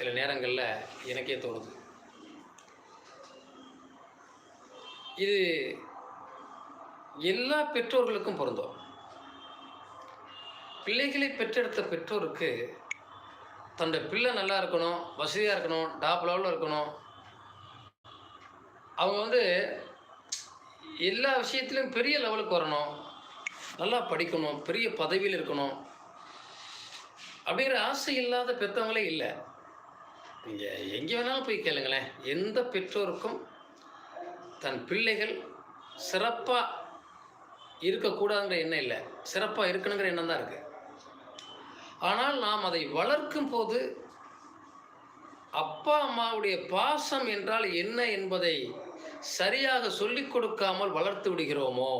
சில நேரங்களில் எனக்கே தோணுது. இது எல்லா பெற்றோர்களுக்கும் பொருந்தும். பிள்ளைகளை பெற்றெடுத்த பெற்றோருக்கு தன்னுடைய பிள்ளை நல்லா இருக்கணும் வசதியாக இருக்கணும் டாப் லெவலில் இருக்கணும். அவங்க வந்து எல்லா விஷயத்துலையும் பெரிய லெவலுக்கு வரணும். நல்லா படிக்கணும் பெரிய பதவியில் இருக்கணும். அப்படிங்கிற ஆசை இல்லாத பெற்றவங்களே இல்லை. நீங்கள் எங்கே வேணாலும் போய் கேளுங்களேன். எந்த பெற்றோருக்கும் தன் பிள்ளைகள் சிறப்பாக இருக்கக்கூடாதுங்கிற எண்ணம் இல்லை. சிறப்பாக இருக்கணுங்கிற எண்ணம் தான் இருக்குது ஆனால் நாம் அதை வளர்க்கும் போது அப்பா அம்மாவுடைய பாசம் என்றால் என்ன என்பதை சரியாக சொல்லிக் கொடுக்காமல் வளர்த்து விடுகிறோமோ?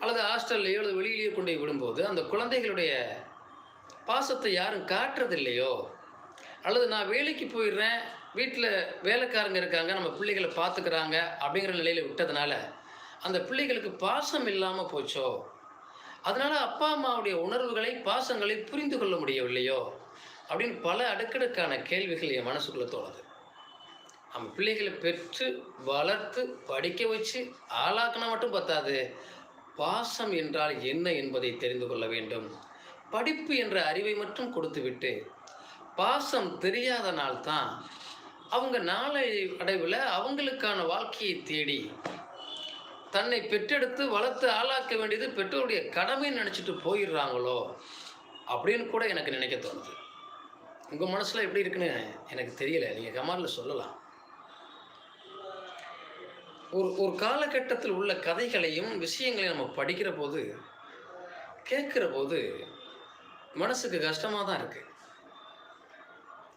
அல்லது ஹாஸ்டல்லையோ அல்லது வெளியிலேயோ கொண்டு விடும்போது அந்த குழந்தைகளுடைய பாசத்தை யாரும் காட்டுறதில்லையோ? அல்லது நான் வேலைக்கு போயிடுறேன் வீட்டில் வேலைக்காரங்க இருக்காங்க நம்ம பிள்ளைகளை பார்த்துக்கிறாங்க அப்படிங்கிற நிலையில் விட்டதுனால அந்த பிள்ளைகளுக்கு பாசம் இல்லாமல் போச்சோ? அதனால் அப்பா அம்மாவுடைய உணர்வுகளை பாசங்களை புரிந்து கொள்ள முடியவில்லையோ? அப்படின்னு பல அடுக்கடுக்கான கேள்விகள் என் மனசுக்குள்ளே தோணுது. நம்ம பிள்ளைகளை பெற்று வளர்த்து படிக்க வச்சு ஆளாக்கினா மட்டும் பத்தாது. பாசம் என்றால் என்ன என்பதை தெரிந்து கொள்ள வேண்டும். படிப்பு என்ற அறிவை மட்டும் கொடுத்துவிட்டு பாசம் தெரியாத அவங்க நாளை அடைவில் அவங்களுக்கான வாழ்க்கையை தேடி தன்னை பெற்றெடுத்து வளர்த்து ஆளாக்க வேண்டியது பெற்றோருடைய கடமைன்னு நினச்சிட்டு போயிடுறாங்களோ அப்படின்னு கூட எனக்கு நினைக்க தோணுது. உங்கள் மனசில் எப்படி இருக்குன்னு எனக்கு தெரியல. நீங்கள் கமாரில் சொல்லலாம். ஒரு ஒரு காலகட்டத்தில் உள்ள கதைகளையும் விஷயங்களையும் நம்ம படிக்கிற போது கேட்குற போது மனசுக்கு கஷ்டமாக தான் இருக்குது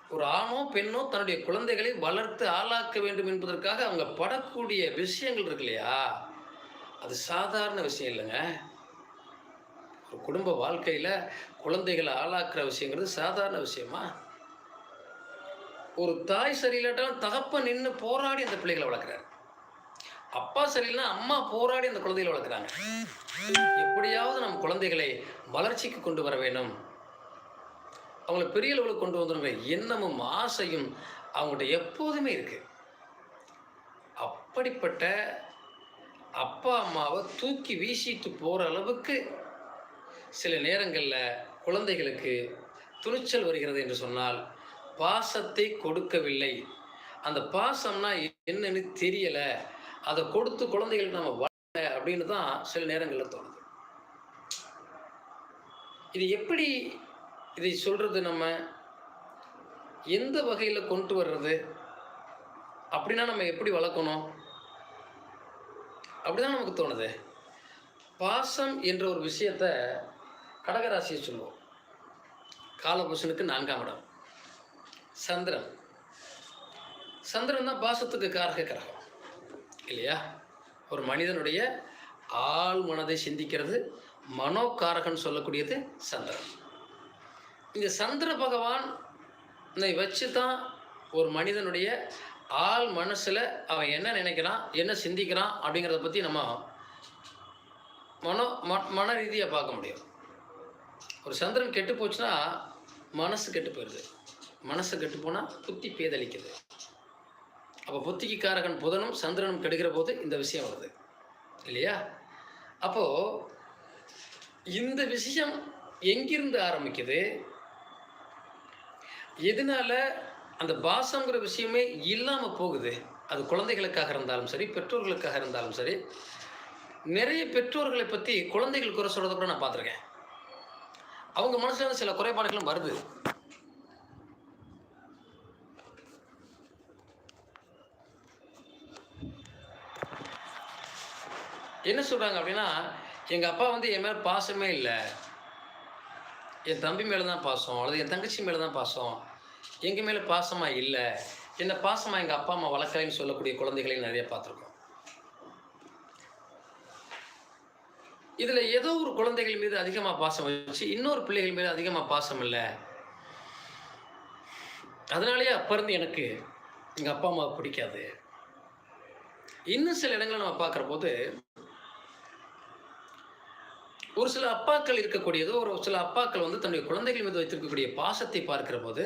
ஒரு ஆணோ பெண்ணோ தன்னுடைய குழந்தைகளை வளர்த்து ஆளாக்க வேண்டும் என்பதற்காக அவங்க படக்கூடிய விஷயங்கள் இருக்கு இல்லையா? அது சாதாரண விஷயம் இல்லைங்க. ஒரு குடும்ப வாழ்க்கையில் குழந்தைகளை ஆளாக்குற விஷயங்கிறது சாதாரண விஷயமா? ஒரு தாய் சரியில்லாட்டாலும் தகப்பன் நின்று போராடி அந்த பிள்ளைகளை வளர்க்குறாரு. அப்பா சரியில்லைனா அம்மா போராடி அந்த குழந்தைகளை வளர்க்குறாங்க. எப்படியாவது நம் குழந்தைகளை வளர்ச்சிக்கு கொண்டு வர வேண்டும். அவங்கள பெரிய லெவலுக்கு கொண்டு வந்துடுங்க எண்ணமும் ஆசையும் அவங்கள்ட்ட எப்போதுமே இருக்குது அப்படிப்பட்ட அப்பா அம்மாவை தூக்கி வீசிட்டு போகிற அளவுக்கு சில நேரங்களில் குழந்தைகளுக்கு துணிச்சல் வருகிறது என்று சொன்னால் பாசத்தை கொடுக்கவில்லை. அந்த பாசம்னா என்னன்னு தெரியலை. அதை கொடுத்து குழந்தைகளுக்கு நம்ம வளர அப்படின்னு தான் சில நேரங்களில் தோணுது. இது எப்படி இதை சொல்கிறது நம்ம எந்த வகையில் கொண்டு வர்றது? அப்படின்னா நம்ம எப்படி வளர்க்கணும்? அப்படிதான் நமக்கு தோணுது. பாசம் என்ற ஒரு விஷயத்த கடகராசியை சொல்லுவோம். காலபூஷனுக்கு நான்காம் இடம். சந்திரன். சந்திரன் தான் பாசத்துக்கு காரக கிரகம். இல்லையா? ஒரு மனிதனுடைய ஆள் மனதை சிந்திக்கிறது மனோகாரகன் சொல்லக்கூடியது சந்திரன். இந்த சந்திர பகவான் வச்சு தான் ஒரு மனிதனுடைய ஆள் மனசில் அவன் என்ன நினைக்கிறான் என்ன சிந்திக்கிறான் அப்படிங்கிறத பற்றி நம்ம மனோ ம மன ரீதியாக பார்க்க முடியும். ஒரு சந்திரன் கெட்டு போச்சுன்னா மனசு கெட்டு போயிடுது மனசு கெட்டு போனால் புத்தி பேதளிக்குது. அப்போ புத்திக்கு காரகன் புதனும் சந்திரனும் கெடுக்கிற போது இந்த விஷயம் வருது. இல்லையா? அப்போது இந்த விஷயம் எங்கிருந்து ஆரம்பிக்குது? எதனால அந்த பாசங்கிற விஷயமே இல்லாமல் போகுது? அது குழந்தைகளுக்காக இருந்தாலும் சரி பெற்றோர்களுக்காக இருந்தாலும் சரி நிறைய பெற்றோர்களை பற்றி குழந்தைகள் குறை சொல்கிறத கூட நான் பார்த்துருக்கேன். அவங்க மனசுல சில குறைபாடுகளும் வருது. என்ன சொல்கிறாங்க அப்படின்னா எங்கள் அப்பா வந்து என் மேலே பாசமே இல்லை. என் தம்பி மேலே தான் பாசம் அல்லது என் தங்கச்சி மேலே தான் பாசம் எங்கள் மேலே பாசமாக இல்லை? என்ன பாசமாக எங்கள் அப்பா அம்மா வளர்க்கலைன்னு சொல்லக்கூடிய குழந்தைகளையும் நிறைய பார்த்துருக்கோம். இதில் ஏதோ ஒரு குழந்தைகள் மீது அதிகமாக பாசம் வச்சு இன்னொரு பிள்ளைகள் மீது அதிகமாக பாசம் இல்லை. அதனாலேயே அப்போ இருந்து எனக்கு எங்கள் அப்பா அம்மா பிடிக்காது. இன்னும் சில இடங்களை நம்ம பார்க்குற போது ஒரு சில அப்பாக்கள் இருக்கக்கூடியதோ ஒரு சில அப்பாக்கள் வந்து தன்னுடைய குழந்தைகள் மீது வைத்திருக்கக்கூடிய பாசத்தை பார்க்கிற போது